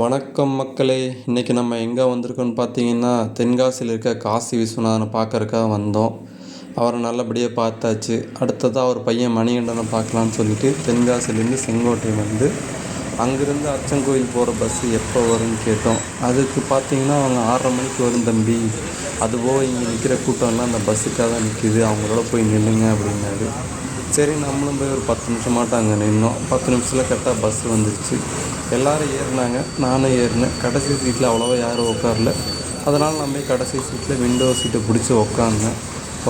வணக்கம் மக்களே. இன்றைக்கி நம்ம எங்கே வந்திருக்கோம்னு பார்த்தீங்கன்னா தென்காசியில் இருக்க காசி விஸ்வநாதனை பார்க்கறக்காக வந்தோம். அவரை நல்லபடியாக பார்த்தாச்சு. அடுத்ததாக அவர் பையன் மணிகண்டனை பார்க்கலான்னு சொல்லிட்டு தென்காசிலேருந்து செங்கோட்டை வந்து அங்கேருந்து அச்சங்கோயில் போகிற பஸ்ஸு எப்போ வரும்னு கேட்டோம். அதுக்கு பார்த்தீங்கன்னா அவங்க ஆறரை மணிக்கு வரும் தம்பி. அதுபோக இங்கே நிற்கிற கூட்டம்லாம் அந்த பஸ்ஸுக்காக தான் நிற்கிது அவங்களோட போய் நில்லுங்க அப்படின்னாரு. சரி நம்மளும் போய் ஒரு பத்து நிமிஷமாட்டம் அங்கே நின்னோம் பத்து நிமிஷத்தில் கரெக்டாக பஸ் வந்துருச்சு. எல்லோரும் ஏறினாங்க. நானும் ஏறினேன். கடைசி சீட்டில் அவ்வளோவா யாரும் உட்காரல. அதனால் நம்ம கடைசி சீட்டில் விண்டோ சீட்டை பிடிச்சி உக்காந்தேன்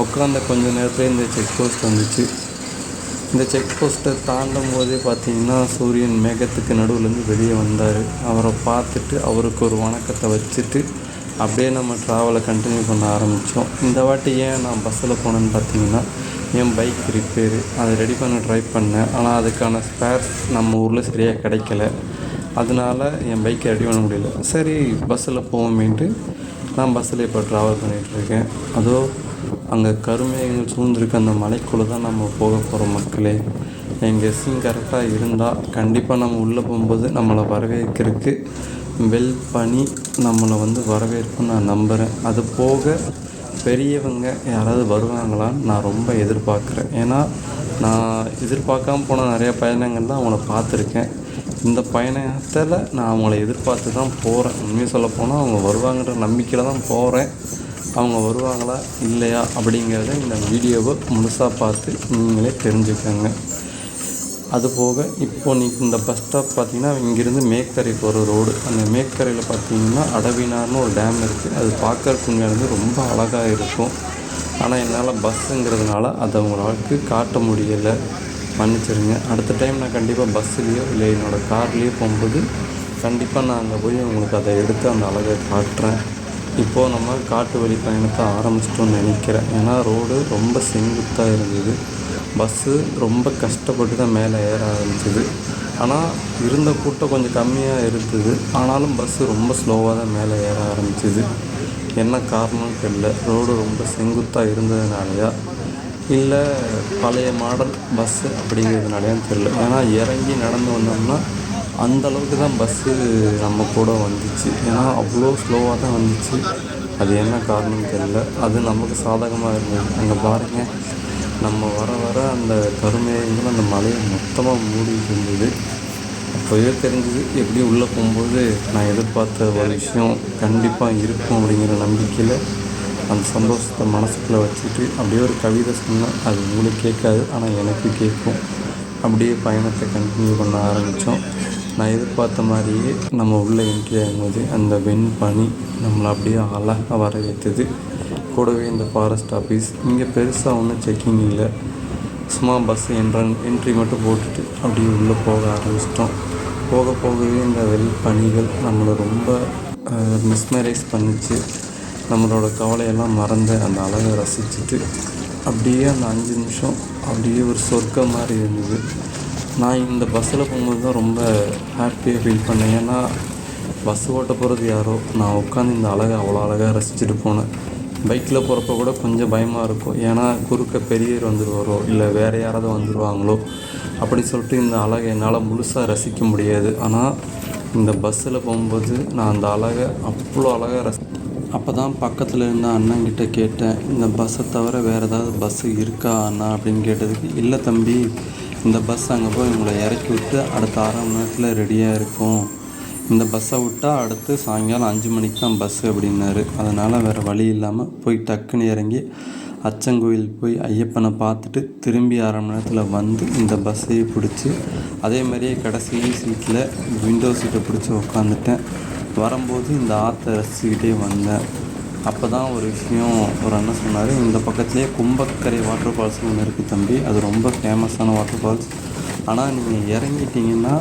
உட்காந்த கொஞ்ச நேரத்தில் இந்த செக் போஸ்ட் வந்துச்சு. இந்த செக் போஸ்ட்டை தாண்டும் போதே பார்த்தீங்கன்னா சூரியன் மேகத்துக்கு நடுவுலேருந்து வெளியே வந்தார். அவரை பார்த்துட்டு அவருக்கு ஒரு வணக்கத்தை வச்சுட்டு அப்படியே நம்ம ட்ராவலை கண்டினியூ பண்ண ஆரம்பித்தோம் இந்த வாட்டி ஏன் நான் பஸ்ஸில் போனேன்னு பார்த்தீங்கன்னா என் பைக் ரிப்பேரு அதை ரெடி பண்ண ட்ரை பண்ணேன். ஆனால் அதுக்கான ஸ்பேர்ஸ் நம்ம ஊரில் சரியாக கிடைக்கல. அதனால என் பைக்கை ரெடி பண்ண முடியல. சரி பஸ்ஸில் போவோமேன்ட்டு நான் பஸ்ஸில் இப்போ ட்ராவல் பண்ணிகிட்ருக்கேன் அதோ அங்கே கருமேகங்கள் சூழ்ந்திருக்க. அந்த மலைக்குள்ளே தான் நம்ம போக போகிறோம் மக்களே. என் கெஸ்ஸிங் கரெக்டாக இருந்தால் கண்டிப்பாக நம்ம உள்ளே போகும்போது நம்மளை வரவேற்கிறதுக்கு வெல் பண்ணி நம்மளை வந்து வரவேற்புன்னு நான் நம்புகிறேன் அது போக பெரியவங்க யாராவது வருவாங்களான்னு நான் ரொம்ப எதிர்பார்க்குறேன். ஏன்னா நான் எதிர்பார்க்காம போன நிறைய பயணங்கள் தான் அவங்கள பார்த்துருக்கேன். இந்த பயணத்தில் நான் அவங்கள எதிர்பார்த்து தான் போகிறேன் உண்மையை சொல்ல போனால் அவங்க வருவாங்கன்ற நம்பிக்கையில் தான் போகிறேன் அவங்க வருவாங்களா இல்லையா அப்படிங்கிறத இந்த வீடியோவை முழுசாக பார்த்து நீங்களே தெரிஞ்சுக்கோங்க. அதுபோக இப்போ நீ இந்த பஸ் ஸ்டாப் பார்த்தீங்கன்னா இங்கேருந்து மேக்கரை போகிற ரோடு அந்த மேக்கரையில் பார்த்தீங்கன்னா அடவினார்னு ஒரு டேம் இருக்குது அது பார்க்கறதுக்கு உண்மையிலேருந்து ரொம்ப அழகாக இருக்கும். ஆனால் என்னால் பஸ்ஸுங்கிறதுனால அதை உங்களுக்கு காட்ட முடியலை. மன்னிச்சிருங்க. அடுத்த டைம் நான் கண்டிப்பாக பஸ்ஸுலேயோ இல்லை என்னோடய கார்லேயோ போகும்போது கண்டிப்பாக நான் அங்கே போய் உங்களுக்கு அதை எடுத்து அந்த அழகை காட்டுறேன். இப்போது நம்ம காட்டு வழி பயணத்தை ஆரம்பிச்சிட்டோம்னு நினைக்கிறேன். ஏன்னா ரோடு ரொம்ப செங்குத்தாக இருந்தது. பஸ்ஸு ரொம்ப கஷ்டப்பட்டு தான் மேலே ஏற ஆரம்பிச்சிது. ஆனால் இருந்த கூட்டம் கொஞ்சம் கம்மியாக இருந்தது. ஆனாலும் பஸ்ஸு ரொம்ப ஸ்லோவாக தான் மேலே ஏற ஆரம்பிச்சிது. என்ன காரணம்னு தெரில ரோடு ரொம்ப செங்குத்தாக இருந்ததுனாலயா? இல்லை பழைய மாடல் பஸ்ஸு அப்படிங்கிறதுனாலையான்னு தெரில ஏன்னா இறங்கி நடந்து வந்தோம்னா அந்த அளவுக்கு தான் பஸ்ஸு நம்ம கூட வந்துச்சு. ஏன்னா அவ்வளோ ஸ்லோவாக தான் வந்துச்சு. அது என்ன காரணம்னு தெரில அது நமக்கு சாதகமாக இருந்தது. அங்கே பாருங்கள் நம்ம வர வர அந்த கருமேகங்கள் அந்த மலையை மொத்தமாக மூடிட்டு இருந்தது. அப்போவே தெரிஞ்சுது எப்படி உள்ளே போகும்போது நான் எதிர்பார்த்த ஒரு விஷயம் கண்டிப்பாக இருக்கும் அப்படிங்கிற நம்பிக்கையில் அந்த சந்தோஷத்தை மனசுக்குள்ளே வச்சுட்டு அப்படியே ஒரு கவிதை சொன்னேன். அது உங்களுக்கு கேட்காது ஆனால் எனக்கு கேட்கும். அப்படியே பயணத்தை கண்டினியூ பண்ண ஆரம்பித்தோம் நான் எதிர்பார்த்த மாதிரியே நம்ம உள்ளே என்ட்ரி ஆகும்போது அந்த வெண் பனி நம்மளை அப்படியே அழகாக வர வைத்தது கூடவே இந்த ஃபாரஸ்ட் ஆஃபீஸ் இங்கே பெருசாக ஒன்றும் செக்கிங் இல்லை. சும்மா பஸ் என்ட்ரன் என்ட்ரி மட்டும் போட்டுட்டு அப்படியே உள்ளே போக ஆரம்பிச்சிட்டோம். போக போகவே இந்த வெல் பணிகள் நம்மளை ரொம்ப மிஸ்மரைஸ் பண்ணிச்சு. நம்மளோட கவலையெல்லாம் மறந்து அந்த அழகை ரசிச்சுட்டு அப்படியே அந்த அஞ்சு நிமிஷம் அப்படியே ஒரு சொர்க்கம் மாதிரி இருந்தது. நான் இந்த பஸ்ஸில் போகும்போது தான் ரொம்ப ஹாப்பியாக ஃபீல் பண்ணேன். ஏன்னா பஸ் ஓட்ட போகிறது யாரோ நான் உட்காந்து இந்த அழகை அவ்வளோ அழகாக ரசிச்சுட்டு போனேன். பைக்கில் போகிறப்ப கூட கொஞ்சம் பயமாக இருக்கும். ஏன்னா குறுக்க பெரியவர் வந்துடுவாரோ இல்லை வேறு யாராவது வந்துடுவாங்களோ அப்படி சொல்லிட்டு இந்த அழகை என்னால் முழுசாக ரசிக்க முடியாது. ஆனால் இந்த பஸ்ஸில் போகும்போது நான் அந்த அழகை அவ்வளோ அழகாக ரசி அப்போ தான் பக்கத்தில் இருந்த அண்ணங்கிட்ட கேட்டேன் இந்த பஸ்ஸை தவிர வேறு ஏதாவது பஸ்ஸு இருக்கா அண்ணா அப்படின்னு கேட்டதுக்கு இல்லை தம்பி இந்த பஸ் அங்கே போய் உங்களை இறக்கி விட்டு அடுத்த அரை மணி நேரத்தில் ரெடியாக இருக்கும். இந்த பஸ்ஸை விட்டால் அடுத்து சாயங்காலம் அஞ்சு மணிக்கு தான் பஸ்ஸு அப்படின்னாரு. அதனால் வேறு வழி இல்லாமல் போய் டக்குன்னு இறங்கி அச்சங்கோயில் போய் ஐயப்பனை பார்த்துட்டு திரும்பி அரை மணி நேரத்தில் வந்து இந்த பஸ்ஸையே பிடிச்சி அதே மாதிரியே கடைசி சீட்டில் விண்டோ சீட்டை பிடிச்சி உக்காந்துட்டேன். வரும்போது இந்த ஆற்றை ரசிச்சுக்கிட்டே வந்தேன். அப்போ தான் ஒரு விஷயம் ஒரு அண்ணன் சொன்னார் இந்த பக்கத்துலேயே கும்பக்கரை வாட்டர் ஃபால்ஸ்னு ஒன்று இருக்குது தம்பி. அது ரொம்ப ஃபேமஸான வாட்டர் ஃபால்ஸ் ஆனால் நீங்கள் இறங்கிட்டிங்கன்னா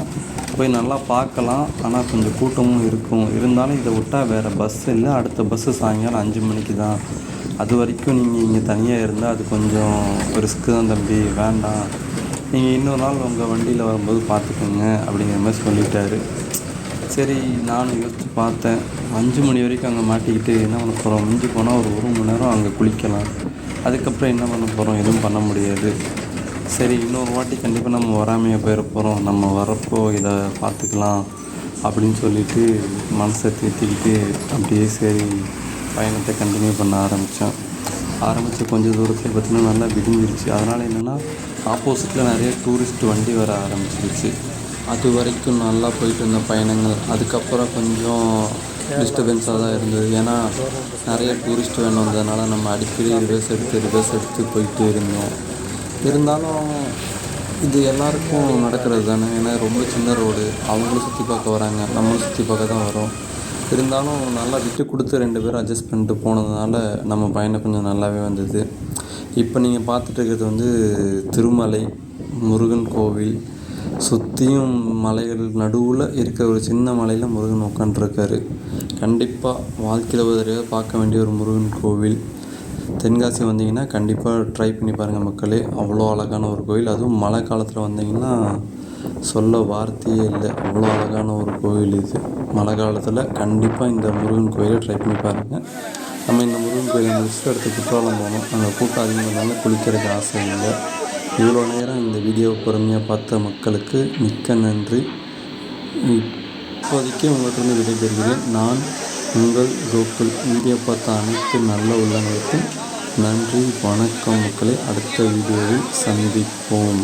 போய் நல்லா பார்க்கலாம். ஆனால் கொஞ்சம் கூட்டமும் இருக்கும். இருந்தாலும் இதை விட்டால் வேறு பஸ் இல்லை. அடுத்த பஸ்ஸு சாயங்காலம் அஞ்சு மணிக்கு தான். அது வரைக்கும் நீங்கள் இங்கே தனியாக இருந்தால் அது கொஞ்சம் ரிஸ்க்கு தான் தம்பி. வேண்டாம். நீங்கள் இன்னொரு நாள் உங்கள் வண்டியில் வரும்போது பார்த்துக்கோங்க அப்படிங்கிற மாதிரி சொல்லிட்டாரு. சரி நானும் யோசித்து பார்த்தேன். அஞ்சு மணி வரைக்கும் அங்கே மாட்டிக்கிட்டு என்ன பண்ண போகிறோம் மிஞ்சி போனால் ஒரு ஒரு மணி நேரம் அங்கே குளிக்கலாம். அதுக்கப்புறம் என்ன பண்ண போகிறோம் எதுவும் பண்ண முடியாது. சரி இன்னொரு வாட்டி கண்டிப்பாக நம்ம வராமையே போயிட போகிறோம் நம்ம வரப்போ இதை பார்த்துக்கலாம் அப்படின்னு சொல்லிட்டு மனசை தேத்திக்கிட்டு அப்படியே சரி பயணத்தை கண்டினியூ பண்ண ஆரம்பித்தேன் ஆரம்பித்த கொஞ்சம் தூரத்தில் பார்த்திங்கன்னா நல்லா விடிஞ்சிருச்சு. அதனால் என்னென்னா ஆப்போசிட்டில் நிறைய டூரிஸ்ட் வண்டி வர ஆரம்பிச்சிருச்சு. அது வரைக்கும் நல்லா போயிட்டு இருந்த பயணங்கள். அதுக்கப்புறம் கொஞ்சம் டிஸ்டர்பன்ஸாக தான் இருந்தது. ஏன்னா நிறைய டூரிஸ்ட் வேணும் வந்ததுனால நம்ம அடிக்கடி ரிவர்ஸ் எடுத்து ரிவர்ஸ் எடுத்து போயிட்டு இருந்தோம். இருந்தாலும் இது எல்லாருக்கும் நடக்கிறது தானே. ஏன்னா ரொம்ப சின்ன ரோடு. அவங்களும் சுற்றி பார்க்க வராங்க. நம்மளும் சுற்றி பார்க்க தான் வரோம். இருந்தாலும் நல்லா விட்டு கொடுத்து ரெண்டு பேரும் அட்ஜஸ்ட் பண்ணிட்டு போனதுனால நம்ம பயணம் கொஞ்சம் நல்லாவே வந்தது. இப்போ நீங்கள் பார்த்துட்டு இருக்கிறது வந்து திருமலை முருகன் கோவில். சுற்றியும் மலைகள் நடுவில் இருக்கிற ஒரு சின்ன மலையில் முருகன் உட்காண்ட்ருக்காரு கண்டிப்பாக வாழ்க்கையில் ஒரு தடவை பார்க்க வேண்டிய ஒரு முருகன் கோவில். தென்காசி வந்தீங்கன்னா கண்டிப்பாக ட்ரை பண்ணி பாருங்கள் மக்களே. அவ்வளோ அழகான ஒரு கோயில். அதுவும் மழை காலத்தில் வந்தீங்கன்னா சொல்ல வார்த்தையே இல்லை. அவ்வளோ அழகான ஒரு கோயில் இது. மழை காலத்தில் கண்டிப்பாக இந்த முருகன் கோயிலை ட்ரை பண்ணி பாருங்கள் நம்ம இந்த முருகன் கோயிலை முடிச்சுட்டு அடுத்து குற்றாலம் போனோம் அங்கே கூட்டம் அதிகமாக குளிக்கிறதுக்கு ஆசை இல்லை. இவ்வளோ நேரம் இந்த வீடியோவை பொறுமையாக பார்த்த மக்களுக்கு மிக்க நன்றி. இப்போதைக்கு உங்கள்கிட்ட விடைபெறுகிறேன். நான் உங்கள் கோகுல் வீடியோ பார்த்த அனைத்து நல்ல உள்ளங்களுக்கும் நன்றி. வணக்கம். மக்களை அடுத்த வீடியோவில் சந்திப்போம்.